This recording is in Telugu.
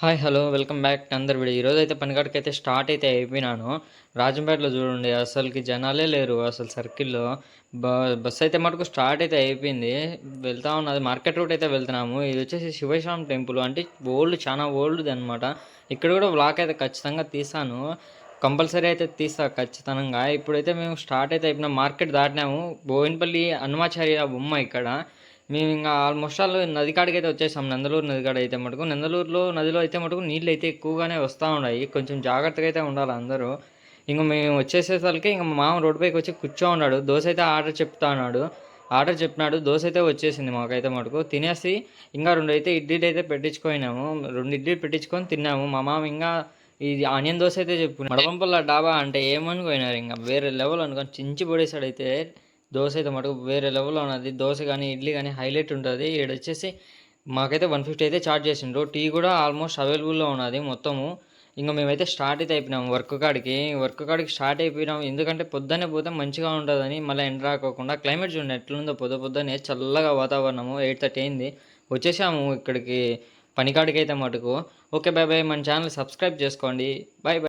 హాయ్ హలో వెల్కమ్ బ్యాక్ అందరు వీడియో ఈరోజు అయితే పనికాడికి అయితే స్టార్ట్ అయితే అయిపోయినాను. రాజంపేటలో చూడండి అసలుకి జనాలే లేరు. అసలు సర్కిల్లో బ బస్ అయితే మటుకు స్టార్ట్ అయితే అయిపోయింది. వెళ్తా ఉన్నది మార్కెట్ రూట్ అయితే వెళ్తున్నాము. ఇది వచ్చేసి శివశ్రామ్ టెంపుల్ అంటే ఓల్డ్ చాలా ఓల్డ్ది అనమాట ఇక్కడ కూడా బ్లాక్ అయితే ఖచ్చితంగా తీసాను. కంపల్సరీ అయితే తీస్తా ఖచ్చితంగా. ఇప్పుడైతే మేము స్టార్ట్ అయితే అయిపోయినా. మార్కెట్ దాటినాము. బోయినపల్లి హనుమాచార్య బొమ్మ ఇక్కడ. మేము ఇంకా ఆల్మోస్ట్ ఆల్ నది కాడికి అయితే వచ్చేసాం. నందలూరు నది కాడ అయితే మటుకు. నందలూరులో నదిలో అయితే మటుకు నీళ్ళు అయితే ఎక్కువగానే వస్తూ ఉన్నాయి. కొంచెం జాగ్రత్తగా అయితే ఉండాలి అందరూ. ఇంక మేము వచ్చేసేసరికి ఇంక మా మామ రోడ్డు పైకి వచ్చి కూర్చో ఉన్నాడు దోశ అయితే ఆర్డర్ చెప్తా ఉన్నాడు ఆర్డర్ చెప్పినాడు. దోశ అయితే వచ్చేసింది మాకైతే మటుకు. తినేసి ఇంకా రెండు అయితే ఇడ్లీలు అయితే పెట్టించుకున్నాము రెండు ఇడ్లీలు పెట్టించుకొని తిన్నాము. మా మామ ఇంకా ఇది ఆనియన్ దోశ అయితే చెప్పు మడపంపల్ల డాబా అంటే ఏమనుకోయినారు? ఇంకా వేరే లెవెల్ అనుకొని చించి అయితే దోశ అయితే మటుకు వేరే లెవెల్లో ఉన్నది. దోశ కానీ ఇడ్లీ కానీ హైలైట్ ఉంటుంది. ఇక్కడ వచ్చేసి మాకైతే వన్ ఫిఫ్టీ అయితే ఛార్జ్ చేసిండ్రు. టీ కూడా ఆల్మోస్ట్ అవైలబుల్లో ఉన్నది మొత్తము. ఇంకా మేమైతే స్టార్ట్ అయితే అయిపోయినాం వర్క్ కాడికి. వర్క్ కాడికి స్టార్ట్ అయిపోయినాం. ఎందుకంటే పొద్దున్నే పోతే మంచిగా ఉంటుందని మళ్ళీ ఎండ రాకోకుండా క్లైమేట్ చూడండి ఎట్లుందో పొద్దు పొద్దున్నే చల్లగా వాతావరణము ఎయిట్ థర్టీ అయింది. వచ్చేసాము ఇక్కడికి పనికాడికి అయితే మటుకు. ఓకే బాయ్ బాయ్ మన ఛానల్ సబ్స్క్రైబ్ చేసుకోండి. Bye bye